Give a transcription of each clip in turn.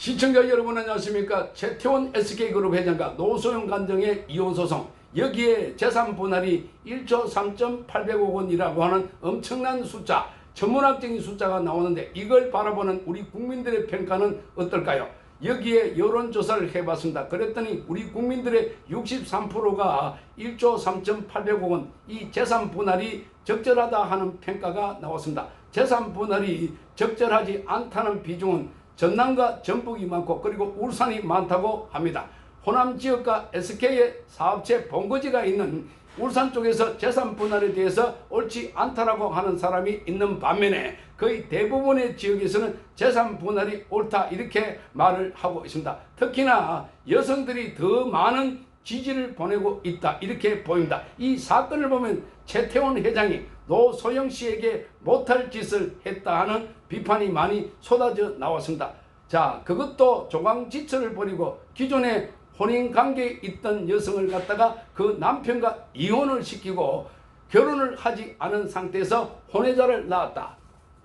시청자 여러분 안녕하십니까 최태원 SK그룹 회장과 노소영 간정의 이혼소송 여기에 재산 분할이 1조 3.800억 원이라고 하는 엄청난 숫자 전문학적인 숫자가 나오는데 이걸 바라보는 우리 국민들의 평가는 어떨까요? 여기에 여론조사를 해봤습니다. 그랬더니 우리 국민들의 63%가 1조 3.800억 원 이 재산 분할이 적절하다 하는 평가가 나왔습니다. 재산 분할이 적절하지 않다는 비중은 전남과 전북이 많고 그리고 울산이 많다고 합니다. 호남 지역과 SK의 사업체 본거지가 있는 울산 쪽에서 재산 분할에 대해서 옳지 않다라고 하는 사람이 있는 반면에 거의 대부분의 지역에서는 재산 분할이 옳다 이렇게 말을 하고 있습니다. 특히나 여성들이 더 많은 지지를 보내고 있다 이렇게 보입니다. 이 사건을 보면 최태원 회장이 노소영 씨에게 못할 짓을 했다 하는 비판이 많이 쏟아져 나왔습니다. 자 그것도 조강지처를 벌이고 기존에 혼인 관계에 있던 여성을 갖다가 그 남편과 이혼을 시키고 결혼을 하지 않은 상태에서 혼외자를 낳았다.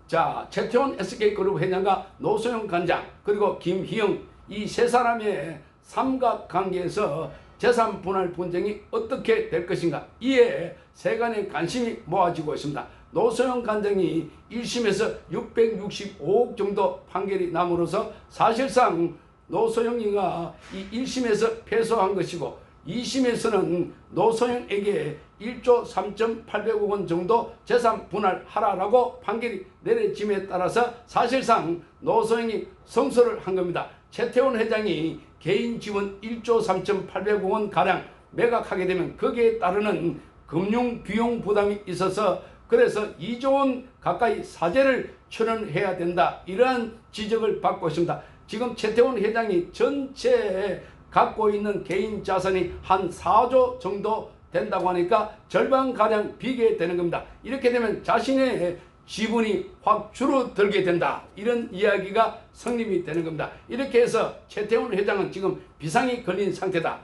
자 최태원 SK그룹 회장과 노소영 관장 그리고 김희영 이 세 사람의 삼각관계에서 재산 분할 분쟁이 어떻게 될 것인가 이에 세간의 관심이 모아지고 있습니다. 노소영 관장이 1심에서 665억 정도 판결이 남으로써 사실상 노소영이가 이 1심에서 패소한 것이고 2심에서는 노소영에게 1조 3.800억 원 정도 재산 분할하라라고 판결이 내려짐에 따라서 사실상 노소영이 성소를 한 겁니다. 최태원 회장이 개인 지원 1조 3.800억 원 가량 매각하게 되면 거기에 따르는 금융 비용 부담이 있어서 그래서 2조 원 가까이 사재를 출연해야 된다 이러한 지적을 받고 있습니다. 지금 최태원 회장이 전체 갖고 있는 개인 자산이 한 4조 정도 된다고 하니까 절반가량 비게 되는 겁니다. 이렇게 되면 자신의 지분이 확 줄어들게 된다. 이런 이야기가 성립이 되는 겁니다. 이렇게 해서 최태원 회장은 지금 비상이 걸린 상태다.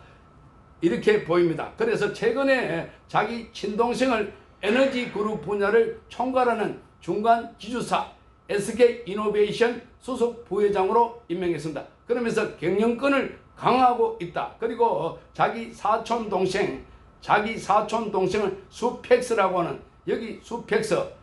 이렇게 보입니다. 그래서 최근에 자기 친동생을 에너지 그룹 분야를 총괄하는 중간 지주사 SK 이노베이션 소속 부회장으로 임명했습니다. 그러면서 경영권을 강화하고 있다. 그리고 자기 사촌 동생, 자기 사촌 동생을 수펙스라고 하는 여기 수펙스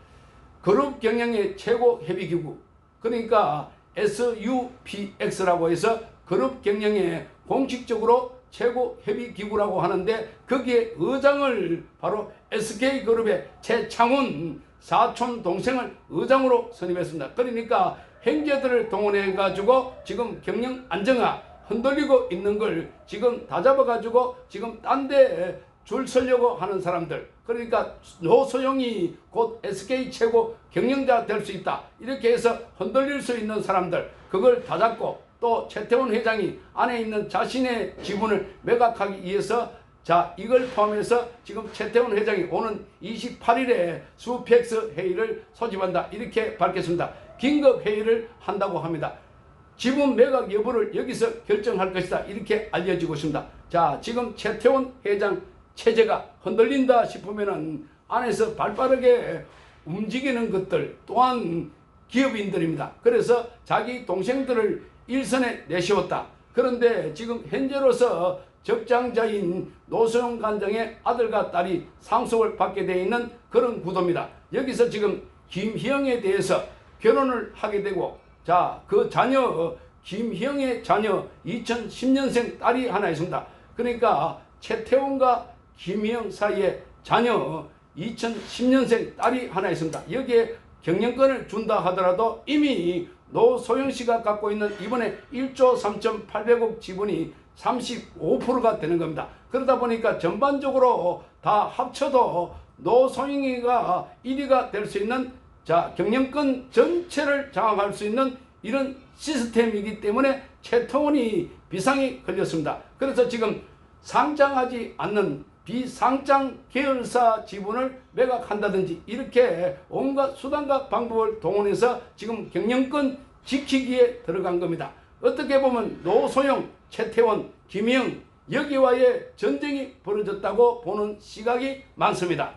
그룹 경영의 최고 협의기구 그러니까 SUPX라고 해서 그룹 경영의 공식적으로 최고 협의기구라고 하는데 거기에 의장을 바로 SK그룹의 최창훈 사촌 동생을 의장으로 선임했습니다. 그러니까 행제들을 동원해 가지고 지금 경영 안정화 흔들리고 있는 걸 지금 다 잡아 가지고 지금 딴 데 줄 서려고 하는 사람들 그러니까 노소영이 곧 SK 최고 경영자 될 수 있다 이렇게 해서 흔들릴 수 있는 사람들 그걸 다 잡고 또 최태원 회장이 안에 있는 자신의 지분을 매각하기 위해서 자 이걸 포함해서 지금 최태원 회장이 오는 28일에 수펙스 회의를 소집한다 이렇게 밝혔습니다. 긴급 회의를 한다고 합니다. 지분 매각 여부를 여기서 결정할 것이다 이렇게 알려지고 있습니다. 자 지금 최태원 회장 체제가 흔들린다 싶으면은 안에서 발빠르게 움직이는 것들 또한 기업인들입니다. 그래서 자기 동생들을 일선에 내세웠다. 그런데 지금 현재로서 적장자인 노소영 관장의 아들과 딸이 상속을 받게 되어 있는 그런 구도입니다. 여기서 지금 김희영에 대해서 결혼을 하게 되고 자 그 자녀 김희영의 자녀 2010년생 딸이 하나 있습니다. 그러니까 최태원과 김희영 사이에 자녀 2010년생 딸이 하나 있습니다. 여기에 경영권을 준다 하더라도 이미 노소영 씨가 갖고 있는 이번에 1조 3.800억 지분이 35%가 되는 겁니다. 그러다 보니까 전반적으로 다 합쳐도 노소영이가 1위가 될 수 있는 자 경영권 전체를 장악할 수 있는 이런 시스템이기 때문에 최태원이 비상이 걸렸습니다. 그래서 지금 상장하지 않는 비상장 계열사 지분을 매각한다든지 이렇게 온갖 수단과 방법을 동원해서 지금 경영권 지키기에 들어간 겁니다. 어떻게 보면 노소영, 최태원, 김영 여기와의 전쟁이 벌어졌다고 보는 시각이 많습니다.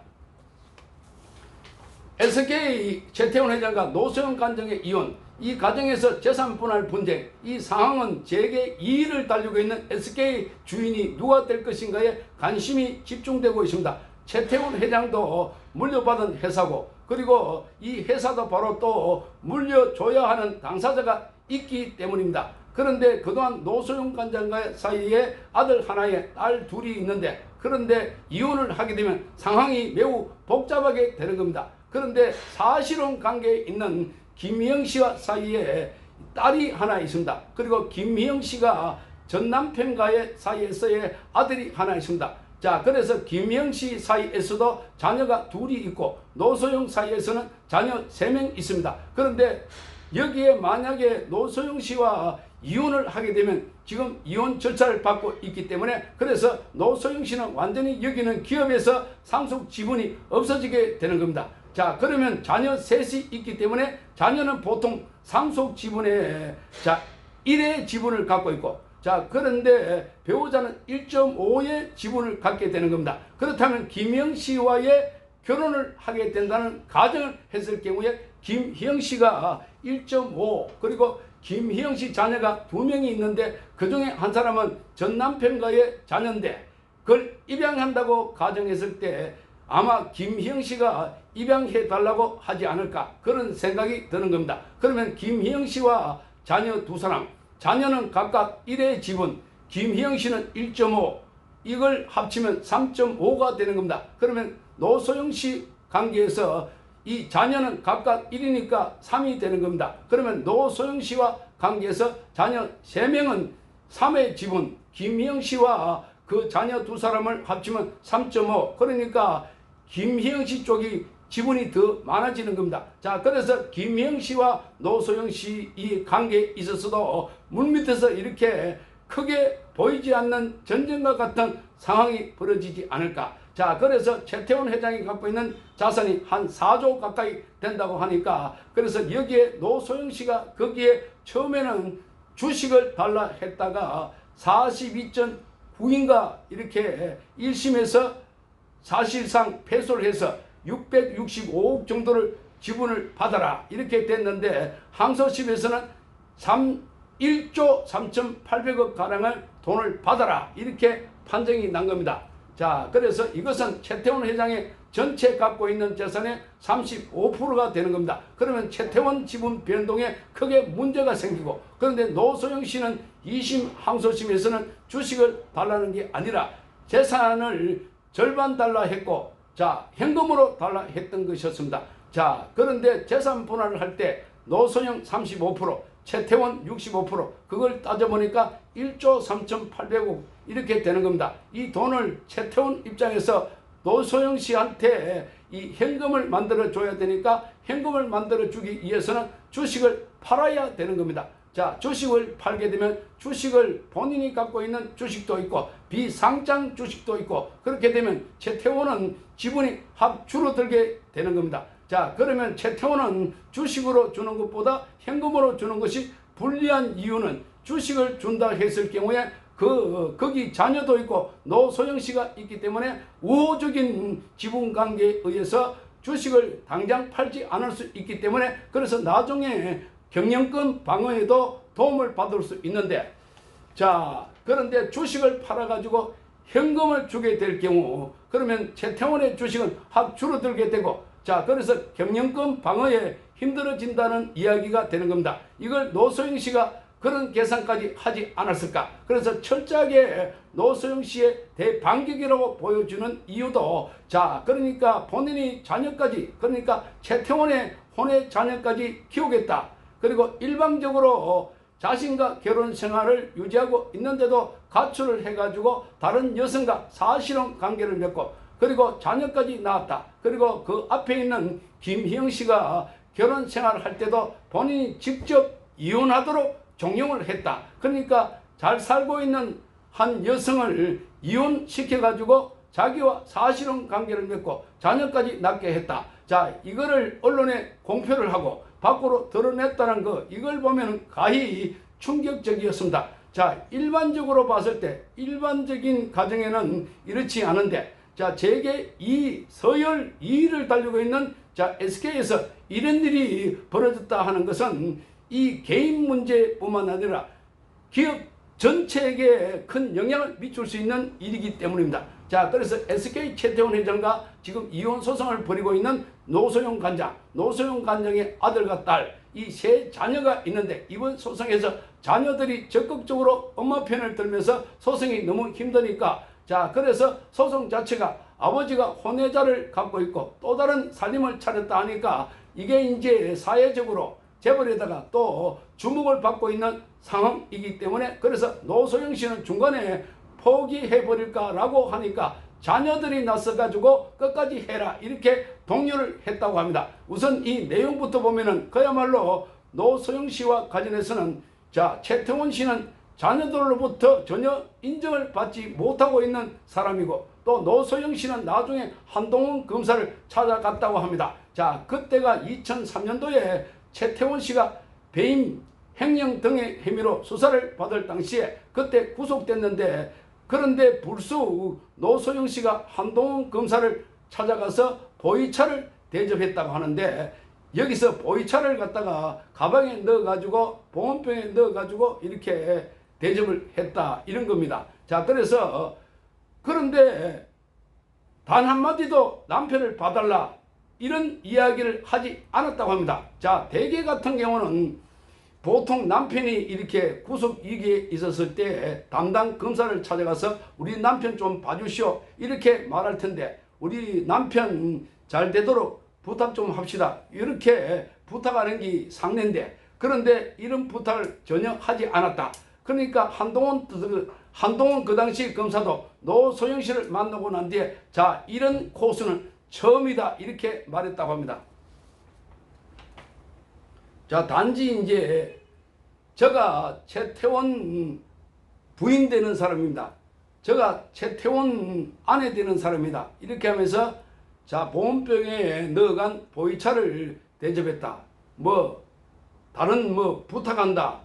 SK 최태원 회장과 노소영 관장의 이혼 이 가정에서 재산 분할 분쟁 이 상황은 재계 2위를 달리고 있는 SK 주인이 누가 될 것인가에 관심이 집중되고 있습니다. 최태원 회장도 물려받은 회사고 그리고 이 회사도 바로 또 물려줘야 하는 당사자가 있기 때문입니다. 그런데 그동안 노소영 관장과 사이에 아들 하나에 딸 둘이 있는데 그런데 이혼을 하게 되면 상황이 매우 복잡하게 되는 겁니다. 그런데 사실혼 관계에 있는 김희영 씨와 사이에 딸이 하나 있습니다. 그리고 김희영 씨가 전 남편과의 사이에서의 아들이 하나 있습니다. 자, 그래서 김희영 씨 사이에서도 자녀가 둘이 있고 노소영 사이에서는 자녀 세 명 있습니다. 그런데 여기에 만약에 노소영 씨와 이혼을 하게 되면 지금 이혼 절차를 받고 있기 때문에 그래서 노소영 씨는 완전히 여기는 기업에서 상속 지분이 없어지게 되는 겁니다. 자 그러면 자녀 셋이 있기 때문에 자녀는 보통 상속 지분의 자 1의 지분을 갖고 있고 자 그런데 배우자는 1.5의 지분을 갖게 되는 겁니다. 그렇다면 김영 씨와의 결혼을 하게 된다는 가정을 했을 경우에 김희영 씨가 1.5 그리고 김희영 씨 자녀가 두 명이 있는데 그 중에 한 사람은 전 남편과의 자녀인데 그걸 입양한다고 가정했을 때 아마 김희영 씨가 입양해 달라고 하지 않을까 그런 생각이 드는 겁니다. 그러면 김희영 씨와 자녀 두 사람 자녀는 각각 1의 지분 김희영 씨는 1.5 이걸 합치면 3.5가 되는 겁니다. 그러면 노소영 씨 관계에서 이 자녀는 각각 1이니까 3이 되는 겁니다. 그러면 노소영 씨와 관계에서 자녀 3명은 3의 지분, 김희영 씨와 그 자녀 두 사람을 합치면 3.5. 그러니까 김희영 씨 쪽이 지분이 더 많아지는 겁니다. 자, 그래서 김희영 씨와 노소영 씨 이 관계에 있어서도 물 밑에서 이렇게 크게 보이지 않는 전쟁과 같은 상황이 벌어지지 않을까. 자, 그래서 최태원 회장이 갖고 있는 자산이 한 4조 가까이 된다고 하니까 그래서 여기에 노소영 씨가 거기에 처음에는 주식을 달라 했다가 42.9인가 이렇게 1심에서 사실상 패소를 해서 665억 정도를 지분을 받아라 이렇게 됐는데 항소심에서는 3, 1조 3,800억 가량을 돈을 받아라 이렇게 판정이 난 겁니다. 자 그래서 이것은 최태원 회장의 전체 갖고 있는 재산의 35%가 되는 겁니다. 그러면 최태원 지분 변동에 크게 문제가 생기고 그런데 노소영 씨는 2심 항소심에서는 주식을 달라는 게 아니라 재산을 절반 달라 했고 자 현금으로 달라 했던 것이었습니다. 자 그런데 재산 분할을 할 때 노소영 35% 최태원 65% 그걸 따져보니까 1조 3,800억 이렇게 되는 겁니다. 이 돈을 최태원 입장에서 노소영 씨한테 이 현금을 만들어 줘야 되니까 현금을 만들어 주기 위해서는 주식을 팔아야 되는 겁니다. 자, 주식을 팔게 되면 주식을 본인이 갖고 있는 주식도 있고 비상장 주식도 있고 그렇게 되면 최태원은 지분이 합 줄어들게 되는 겁니다. 자, 그러면 최태원은 주식으로 주는 것보다 현금으로 주는 것이 불리한 이유는 주식을 준다 했을 경우에 그 거기 자녀도 있고 노소영 씨가 있기 때문에 우호적인 지분 관계에 의해서 주식을 당장 팔지 않을 수 있기 때문에 그래서 나중에 경영권 방어에도 도움을 받을 수 있는데 자 그런데 주식을 팔아 가지고 현금을 주게 될 경우 그러면 최태원의 주식은 확 줄어들게 되고 자 그래서 경영권 방어에 힘들어진다는 이야기가 되는 겁니다. 이걸 노소영 씨가 그런 계산까지 하지 않았을까? 그래서 철저하게 노소영 씨의 대반격이라고 보여주는 이유도 자 그러니까 본인이 자녀까지 그러니까 최태원의 혼의 자녀까지 키우겠다. 그리고 일방적으로 자신과 결혼 생활을 유지하고 있는데도 가출을 해가지고 다른 여성과 사실혼 관계를 맺고 그리고 자녀까지 낳았다. 그리고 그 앞에 있는 김희영 씨가 결혼 생활을 할 때도 본인이 직접 이혼하도록 종용을 했다. 그러니까 잘 살고 있는 한 여성을 이혼시켜가지고 자기와 사실혼 관계를 맺고 자녀까지 낳게 했다. 자, 이거를 언론에 공표를 하고 밖으로 드러냈다는 거, 이걸 보면 가히 충격적이었습니다. 자, 일반적으로 봤을 때, 일반적인 가정에는 이렇지 않은데, 자, 재계 2, 서열 2위를 달리고 있는 자, SK에서 이런 일이 벌어졌다 하는 것은 이 개인 문제뿐만 아니라 기업 전체에게 큰 영향을 미칠 수 있는 일이기 때문입니다. 자, 그래서 SK 최태원 회장과 지금 이혼 소송을 벌이고 있는 노소영 관장, 노소영 관장의 아들과 딸, 이 세 자녀가 있는데 이번 소송에서 자녀들이 적극적으로 엄마 편을 들면서 소송이 너무 힘드니까 자, 그래서 소송 자체가 아버지가 혼외자를 갖고 있고 또 다른 살림을 차렸다 하니까 이게 이제 사회적으로 재벌에다가 또 주목을 받고 있는 상황이기 때문에 그래서 노소영 씨는 중간에 포기해 버릴까라고 하니까 자녀들이 나서 가지고 끝까지 해라 이렇게 독려를 했다고 합니다. 우선 이 내용부터 보면은 그야말로 노소영 씨와 관련해서는 자 최태원 씨는 자녀들로부터 전혀 인정을 받지 못하고 있는 사람이고 또 노소영 씨는 나중에 한동훈 검사를 찾아갔다고 합니다. 자 그때가 2003년도에 최태원 씨가 배임 횡령 등의 혐의로 수사를 받을 당시에 그때 구속됐는데 그런데 불쑥 노소영 씨가 한동훈 검사를 찾아가서 보이차를 대접했다고 하는데 여기서 보이차를 갖다가 가방에 넣어가지고 보온병에 넣어가지고 이렇게 대접을 했다 이런 겁니다. 자 그래서 그런데 단 한마디도 남편을 봐달라 이런 이야기를 하지 않았다고 합니다. 자 대개 같은 경우는 보통 남편이 이렇게 구속 위기에 있었을 때 담당 검사를 찾아가서 우리 남편 좀 봐주시오. 이렇게 말할 텐데 우리 남편 잘 되도록 부탁 좀 합시다. 이렇게 부탁하는 게 상례인데 그런데 이런 부탁을 전혀 하지 않았다. 그러니까 한동훈 한동훈 그 당시 검사도 노소영 씨를 만나고 난 뒤에 자 이런 코스는 처음이다. 이렇게 말했다고 합니다. 자, 단지 이제 저가 최태원 부인 되는 사람입니다. 저가 최태원 아내 되는 사람이다. 이렇게 하면서 자, 보온병에 넣어간 보이차를 대접했다. 뭐 다른 뭐 부탁한다.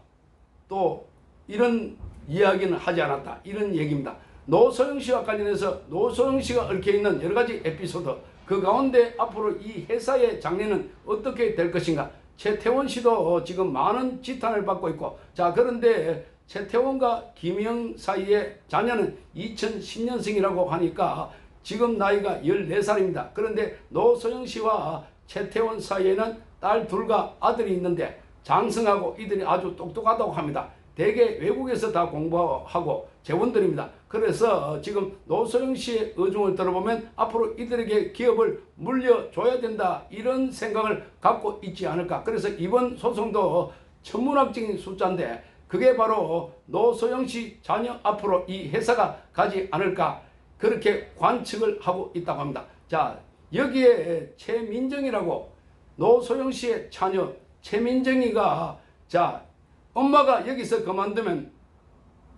또 이런 이야기는 하지 않았다. 이런 얘기입니다. 노소영 씨와 관련해서 노소영 씨가 얽혀 있는 여러 가지 에피소드 그 가운데 앞으로 이 회사의 장래는 어떻게 될 것인가 최태원 씨도 지금 많은 지탄을 받고 있고 자 그런데 최태원과 김영 사이의 자녀는 2010년생이라고 하니까 지금 나이가 14살입니다. 그런데 노소영 씨와 최태원 사이에는 딸 둘과 아들이 있는데 장성하고 이들이 아주 똑똑하다고 합니다. 대개 외국에서 다 공부하고 재원들입니다. 그래서 지금 노소영 씨의 의중을 들어보면 앞으로 이들에게 기업을 물려줘야 된다 이런 생각을 갖고 있지 않을까. 그래서 이번 소송도 천문학적인 숫자인데 그게 바로 노소영 씨 자녀 앞으로 이 회사가 가지 않을까 그렇게 관측을 하고 있다고 합니다. 자 여기에 최민정이라고 노소영 씨의 자녀 최민정이가 자 엄마가 여기서 그만두면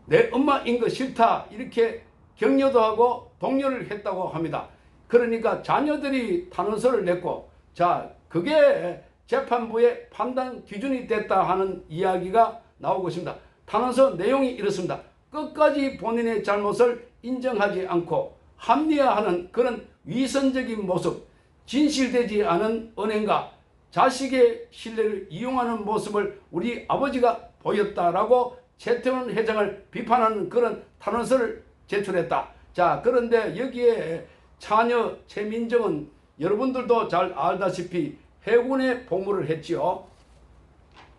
내 엄마인 거 싫다 이렇게 격려도 하고 독려를 했다고 합니다. 그러니까 자녀들이 탄원서를 냈고 자 그게 재판부의 판단 기준이 됐다 하는 이야기가 나오고 있습니다. 탄원서 내용이 이렇습니다. 끝까지 본인의 잘못을 인정하지 않고 합리화하는 그런 위선적인 모습, 진실되지 않은 은행과 자식의 신뢰를 이용하는 모습을 우리 아버지가 보였다라고 최태원 회장을 비판하는 그런 탄원서를 제출했다. 자 그런데 여기에 자녀 최민정은 여러분들도 잘 알다시피 해군에 복무를 했지요.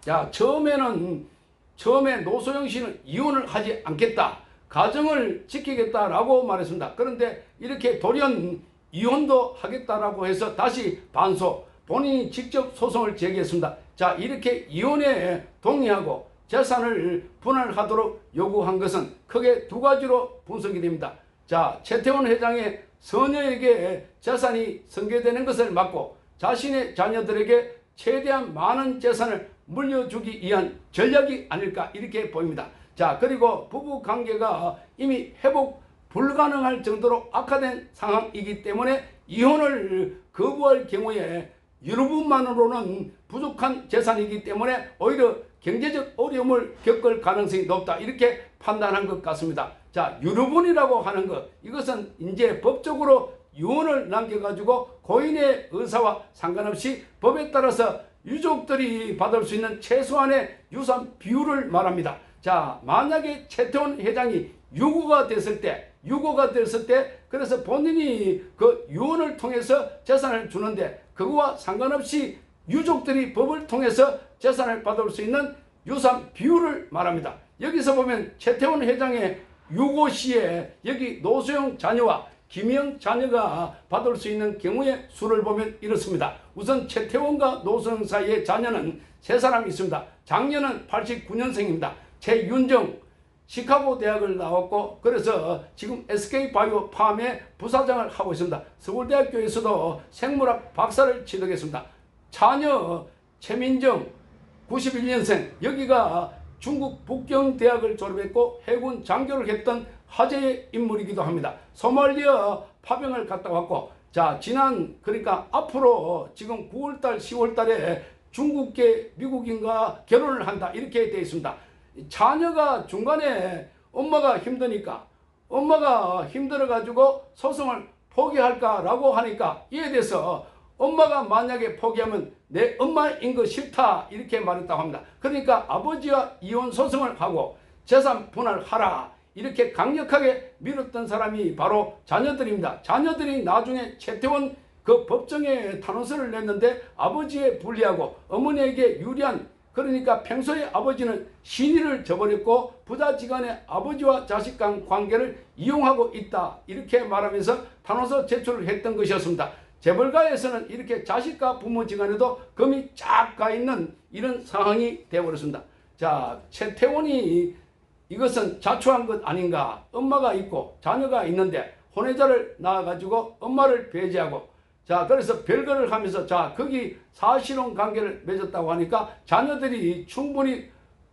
자 처음에는 처음에 노소영 씨는 이혼을 하지 않겠다. 가정을 지키겠다라고 말했습니다. 그런데 이렇게 돌연 이혼도 하겠다라고 해서 다시 반소 본인이 직접 소송을 제기했습니다. 자 이렇게 이혼에 동의하고 재산을 분할하도록 요구한 것은 크게 두 가지로 분석이 됩니다. 자, 최태원 회장의 서녀에게 재산이 승계되는 것을 막고 자신의 자녀들에게 최대한 많은 재산을 물려주기 위한 전략이 아닐까 이렇게 보입니다. 자, 그리고 부부 관계가 이미 회복 불가능할 정도로 악화된 상황이기 때문에 이혼을 거부할 경우에 유류분만으로는 부족한 재산이기 때문에 오히려 경제적 어려움을 겪을 가능성이 높다 이렇게 판단한 것 같습니다. 자 유류분이라고 하는 것 이것은 이제 법적으로 유언을 남겨가지고 고인의 의사와 상관없이 법에 따라서 유족들이 받을 수 있는 최소한의 유산 비율을 말합니다. 자, 만약에 최태원 회장이 유고가 됐을 때, 유고가 됐을 때, 그래서 본인이 그 유언을 통해서 재산을 주는데, 그거와 상관없이 유족들이 법을 통해서 재산을 받을 수 있는 유산 비율을 말합니다. 여기서 보면 최태원 회장의 유고 시에 여기 노소영 자녀와 김영 자녀가 받을 수 있는 경우의 수를 보면 이렇습니다. 우선 최태원과 노소영 사이의 자녀는 세 사람이 있습니다. 장녀는 89년생입니다. 최윤정 시카고 대학을 나왔고 그래서 지금 SK 바이오 팜의 부사장을 하고 있습니다. 서울대학교에서도 생물학 박사를 취득했습니다. 자녀 최민정 91년생 여기가 중국 북경대학을 졸업했고 해군 장교를 했던 화제의 인물이기도 합니다. 소말리아 파병을 갔다 왔고 자 지난 그러니까 앞으로 지금 9월달 10월달에 중국계 미국인과 결혼을 한다 이렇게 되어 있습니다. 자녀가 중간에 엄마가 힘드니까 엄마가 힘들어 가지고 소송을 포기할까라고 하니까 이에 대해서 엄마가 만약에 포기하면 내 엄마인 거 싫다 이렇게 말했다고 합니다. 그러니까 아버지와 이혼 소송을 하고 재산 분할 하라 이렇게 강력하게 밀었던 사람이 바로 자녀들입니다. 자녀들이 나중에 최태원 그 법정에 탄원서를 냈는데 아버지에 불리하고 어머니에게 유리한 그러니까 평소에 아버지는 신의를 저버렸고 부자지간에 아버지와 자식 간 관계를 이용하고 있다 이렇게 말하면서 탄원서 제출을 했던 것이었습니다. 재벌가에서는 이렇게 자식과 부모 지간에도 금이 쫙 가 있는 이런 상황이 되어버렸습니다. 자 최태원이 이것은 자초한 것 아닌가? 엄마가 있고 자녀가 있는데 혼외자를 낳아가지고 엄마를 배제하고 자 그래서 별거를 하면서 자 거기 사실혼 관계를 맺었다고 하니까 자녀들이 충분히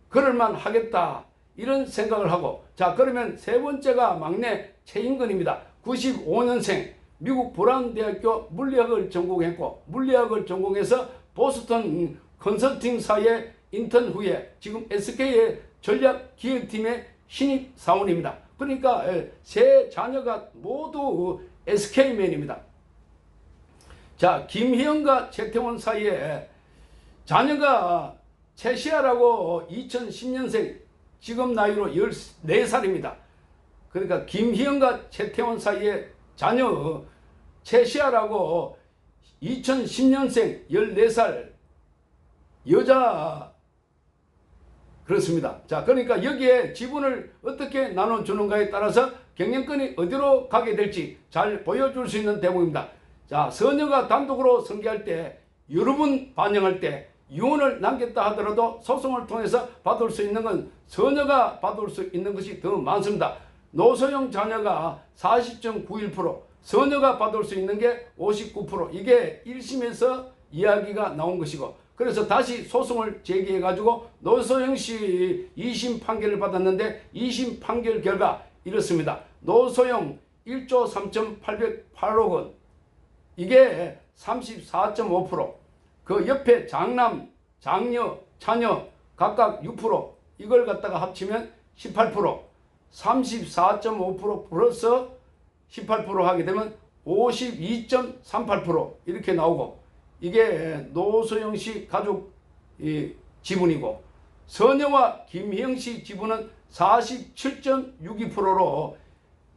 그럴만 하겠다 이런 생각을 하고 자 그러면 세 번째가 막내 최인근입니다. 95년생 미국 브라운 대학교 물리학을 전공했고 물리학을 전공해서 보스턴 컨설팅사의 인턴 후에 지금 SK의 전략 기획팀의 신입 사원입니다. 그러니까 세 자녀가 모두 SK맨입니다. 자, 김희영과 최태원 사이에 자녀가 최시아라고 2010년생 지금 나이로 14살입니다. 그러니까 김희영과 최태원 사이에 자녀 최시아라고 2010년생 14살 여자 그렇습니다. 자, 그러니까 여기에 지분을 어떻게 나눠주는가에 따라서 경영권이 어디로 가게 될지 잘 보여줄 수 있는 대목입니다. 자, 서녀가 단독으로 승계할 때, 여러 분 반영할 때, 유언을 남겼다 하더라도 소송을 통해서 받을 수 있는 건 서녀가 받을 수 있는 것이 더 많습니다. 노소영 자녀가 40.91%, 서녀가 받을 수 있는 게 59%, 이게 1심에서 이야기가 나온 것이고, 그래서 다시 소송을 제기해 가지고 노소영 씨 2심 판결을 받았는데 2심 판결 결과 이렇습니다. 노소영 1조 3,808억 원. 이게 34.5%그 옆에 장남, 장녀, 자녀 각각 6% 이걸 갖다가 합치면 18% 34.5% 플러스 18% 하게 되면 52.38% 이렇게 나오고 이게 노소영 씨 가족 지분이고 서녀와 김희영 씨 지분은 47.62%로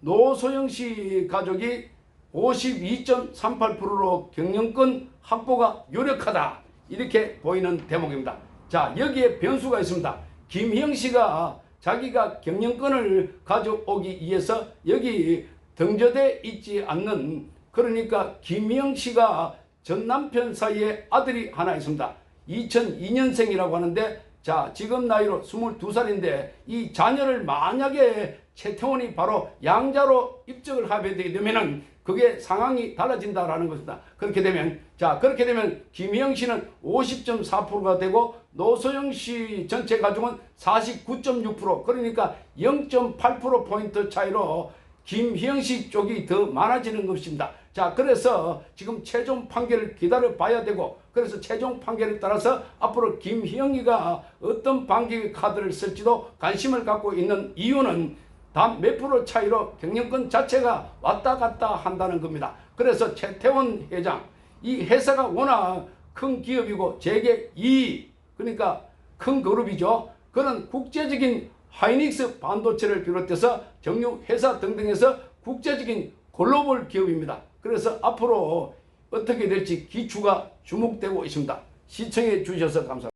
노소영 씨 가족이 52.38%로 경영권 확보가 유력하다 이렇게 보이는 대목입니다. 자 여기에 변수가 있습니다. 김희영 씨가 자기가 경영권을 가져오기 위해서 여기 등재돼 있지 않는 그러니까 김희영 씨가 전 남편 사이에 아들이 하나 있습니다. 2002년생이라고 하는데 자 지금 나이로 22살인데 이 자녀를 만약에 최태원이 바로 양자로 입적을 하게 되게 되면은 그게 상황이 달라진다라는 것이다. 그렇게 되면 자 그렇게 되면 김희영 씨는 50.4%가 되고 노소영 씨 전체 가족은 49.6% 그러니까 0.8% 포인트 차이로 김희영 씨 쪽이 더 많아지는 것입니다. 자, 그래서 지금 최종 판결을 기다려 봐야 되고, 그래서 최종 판결에 따라서 앞으로 김희영이가 어떤 반기 카드를 쓸지도 관심을 갖고 있는 이유는 단 몇 프로 차이로 경영권 자체가 왔다 갔다 한다는 겁니다. 그래서 최태원 회장, 이 회사가 워낙 큰 기업이고 재계 2위 그러니까 큰 그룹이죠. 그런 국제적인 하이닉스 반도체를 비롯해서 정유 회사 등등에서 국제적인 글로벌 기업입니다. 그래서 앞으로 어떻게 될지 기추가 주목되고 있습니다. 시청해 주셔서 감사합니다.